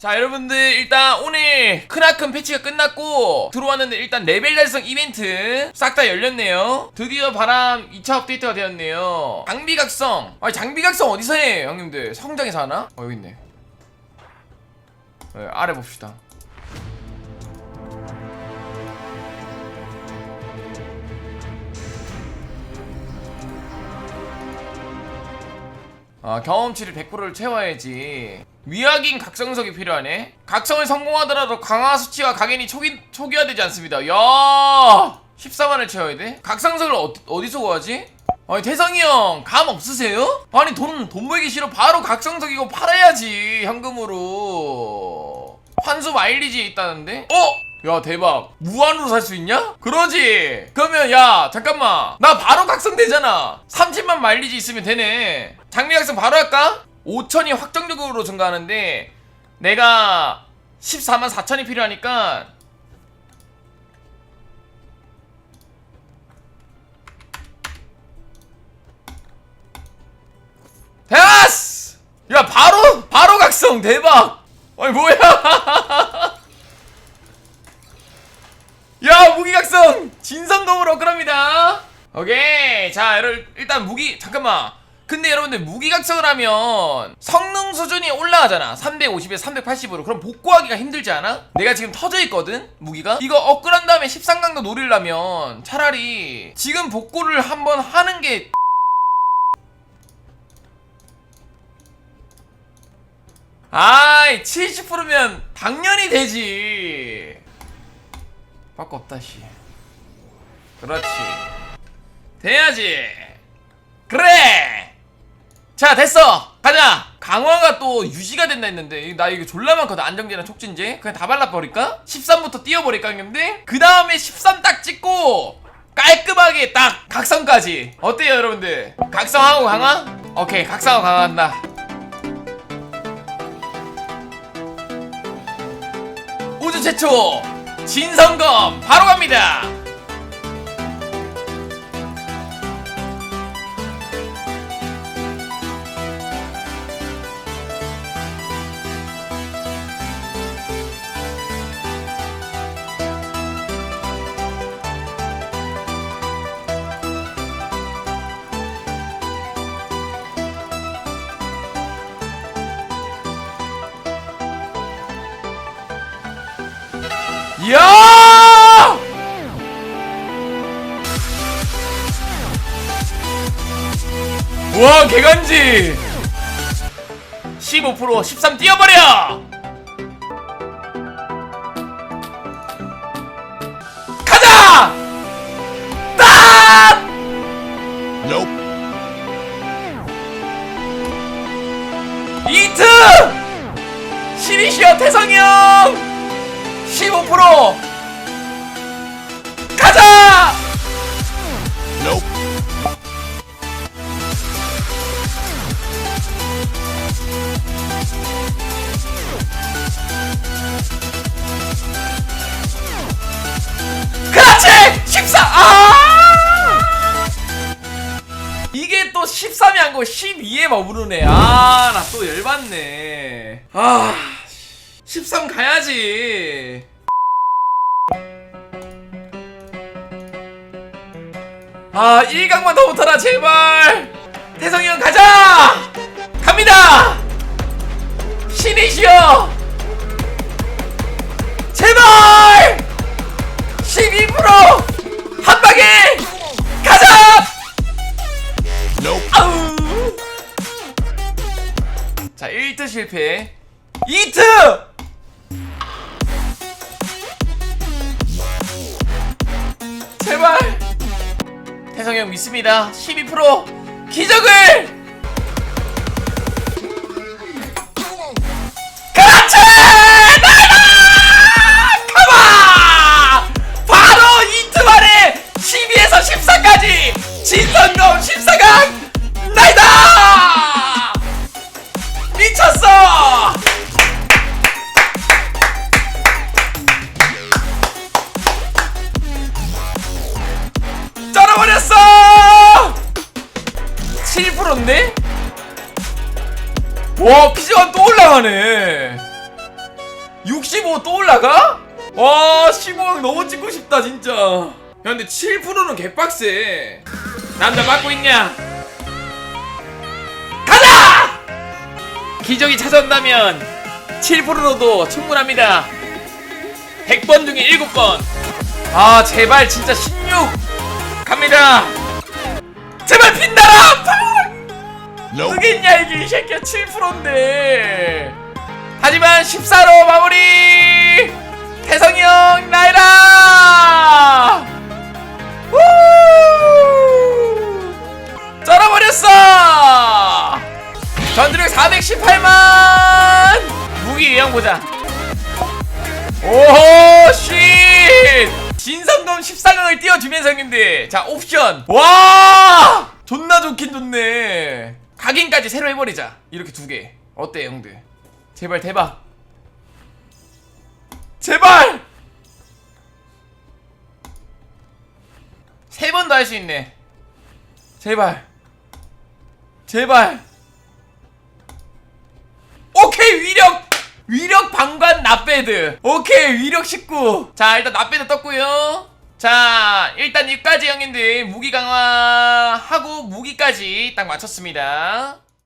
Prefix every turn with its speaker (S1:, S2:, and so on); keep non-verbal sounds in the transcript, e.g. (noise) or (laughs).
S1: 자 여러분들 일단 오늘 크나큰 패치가 끝났고 들어왔는데 일단 레벨 달성 이벤트 싹 다 열렸네요. 드디어 바람 2차 업데이트가 되었네요. 장비각성. 아니 장비각성 어디서 해 형님들? 성장에서 하나? 어 여기 있네. 네, 아래 봅시다. 아 경험치를 100%를 채워야지 위약인 각성석이 필요하네 각성을 성공하더라도 강화 수치와 각인이 초기, 초기화되지 않습니다 야 14만을 채워야 돼? 각성석을 어, 어디서 구하지? 아니 태성이 형 감 없으세요? 아니 돈, 돈 벌기 싫어 바로 각성석 이거 팔아야지 현금으로 환수 마일리지에 있다는데? 어? 야 대박 무한으로 살 수 있냐? 그러지 그러면 야 잠깐만 나 바로 각성되잖아 30만 마일리지 있으면 되네 장미 각성 바로 할까? 5천이 확정적으로 증가하는데 내가 14만 4천이 필요하니까 됐어! 야 바로 바로 각성! 대박! 아니 뭐야? (laughs) 야 무기 각성! 진성검으로 그럽니다. 오케이. 자 일단 무기 잠깐만 근데 여러분들 무기각성을 하면 성능 수준이 올라가잖아. 350에서 380으로. 그럼 복구하기가 힘들지 않아? 내가 지금 터져 있거든 무기가? 이거 업글한 다음에 13강도 노리려면 차라리 지금 복구를 한번 하는 게 아이 70%면 당연히 되지. 바꿔 없다 씨. 그렇지. 돼야지. 그래 자 됐어. 가자. 강화가 또 유지가 된다 했는데 나 이거 졸라 많거든. 안정제랑 촉진제 그냥 다 발라버릴까? 13부터 띄워버릴까 했는데 그 다음에 13 딱 찍고 깔끔하게 딱 각성까지. 어때요 여러분들? 각성하고 강화? 오케이 각성하고 강화한다. 우주 최초 진성검 바로 갑니다. 야! 와 개간지! 15% 13 뛰어버려! 가자! 딱! 이트! 시리시어 태성이 형 15% 가자! 그렇지! 14! 아! 이게 또 13이 아니고 12에 머무르네. 아, 나 또 열받네. 아, 13 가야지. 아, 1강만 더 못하라, 제발! 태성이 형 가자! 갑니다! 신이시여! 제발! 12%! 한 방에! 가자! 아우! 자, 1트 실패. 2트! 태성이 형 믿습니다. 12% 기적을! 그렇지! 나이다! 가봐! 바로 이틀 만에 12에서 14까지 진선검 14 7%인데? 와, 피지가 또 올라가네. 65 또 올라가? 와 15형 너무 찍고 싶다 진짜. 야 근데 7%는 개빡세. 남자 맞고 있냐? 가자! 기적이 찾아온다면 7%로도 충분합니다. 100번 중에 7번. 아 제발 진짜 16 갑니다. 제발 핀다라 그겠냐 이게 이 새끼야 7%인데. 하지만 14로 마무리! 태성이 형 나이라! 우 쩔어버렸어! 전투력 418만! 무기 유형 보자. 오호 쉿! 진성검 14강을 띄워주면서 형님들. 자 옵션. 와! 존나 좋긴 좋네 각인까지 새로 해버리자. 이렇게 두 개. 어때 형들? 제발 대박. 제발! 세 번 더 할 수 있네. 제발. 제발. 오케이 위력. 위력 방관 납배드. 오케이 위력 19자 일단 납배드 떴고요 자 일단 여기까지 형님들 무기 강화하고 무기까지 딱 맞췄습니다